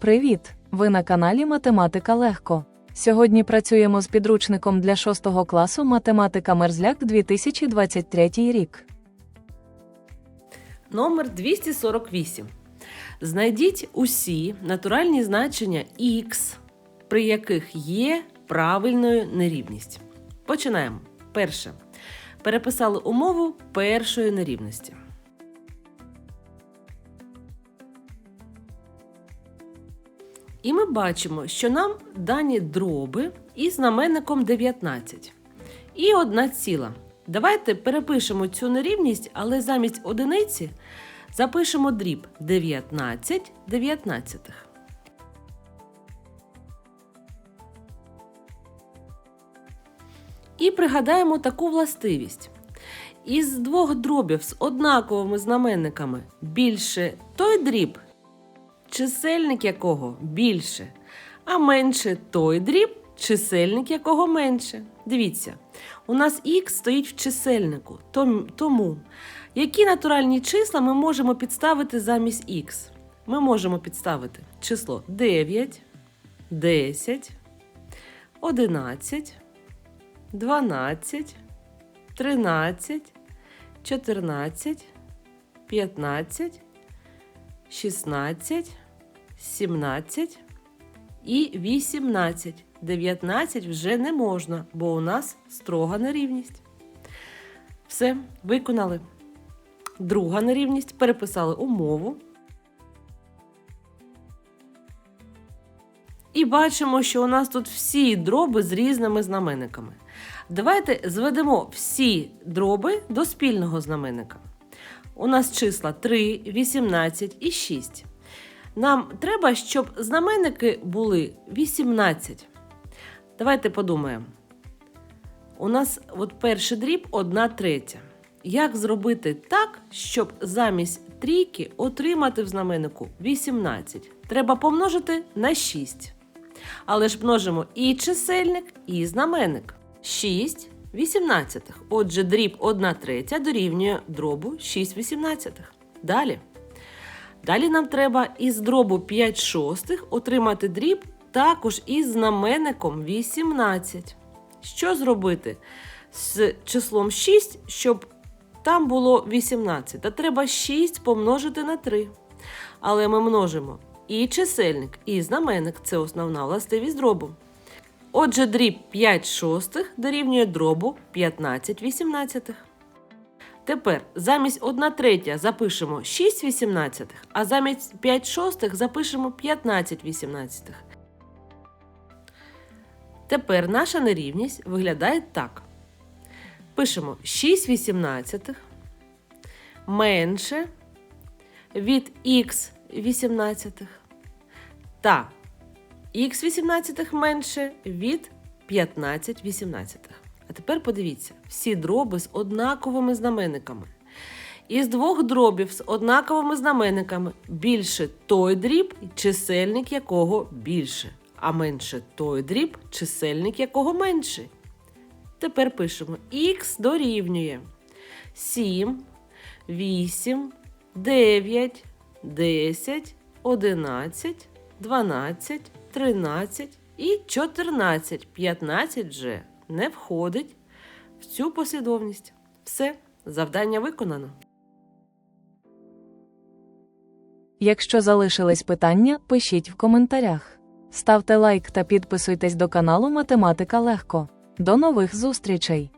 Привіт! Ви на каналі Математика Легко. Сьогодні працюємо з підручником для 6 класу Математика Мерзляк 2023 рік. Номер 248. Знайдіть усі натуральні значення х, при яких є правильною нерівність. Починаємо. Перше. Переписали умову першої нерівності. І ми бачимо, що нам дані дроби із знаменником 19. І одна ціла. Давайте перепишемо цю нерівність, але замість одиниці запишемо дріб 19 дев'ятнадцятих. І пригадаємо таку властивість. Із двох дробів з однаковими знаменниками більше той дріб, чисельник якого більше, а менше той дріб, чисельник якого менше. Дивіться, у нас х стоїть в чисельнику, тому які натуральні числа ми можемо підставити замість х? Ми можемо підставити число 9, 10, 11, 12, 13, 14, 15, 16, 17 і 18. 19 вже не можна, бо у нас строга нерівність. Все, виконали. Друга нерівність. Переписали умову. І бачимо, що у нас тут всі дроби з різними знаменниками. Давайте зведемо всі дроби до спільного знаменника. У нас числа 3, 18 і 6. Нам треба, щоб знаменники були 18. Давайте подумаємо. У нас от перший дріб 1 третя. Як зробити так, щоб замість трійки отримати в знаменнику 18? Треба помножити на 6. Але ж множимо і чисельник, і знаменник. 6 вісімнадцятих. Отже, дріб 1 третя дорівнює дробу 6 вісімнадцятих. Далі. Далі нам треба із дробу 5 шостих отримати дріб також із знаменником 18. Що зробити з числом 6, щоб там було 18? Та треба 6 помножити на 3. Але ми множимо і чисельник, і знаменник це основна властивість дробу. Отже, дріб 5 шостих дорівнює дробу 15 вісімнадцятих. Тепер замість 1 третя запишемо 6 вісімнадцятих, а замість 5 шостих запишемо 15 вісімнадцятих. Тепер наша нерівність виглядає так. Пишемо 6 вісімнадцятих менше від х вісімнадцятих та х 18 менше від 15 18. А тепер подивіться, всі дроби з однаковими знаменниками. Із двох дробів з однаковими знаменниками більше той дріб, чисельник якого більше, а менше той дріб, чисельник якого менший. Тепер пишемо х дорівнює 7, 8, 9, 10, 11, 12, 13 і 14. 15 вже не входить в цю послідовність. Все, завдання виконано. Якщо залишились питання, пишіть в коментарях. Ставте лайк та підписуйтесь до каналу Математика Легко. До нових зустрічей!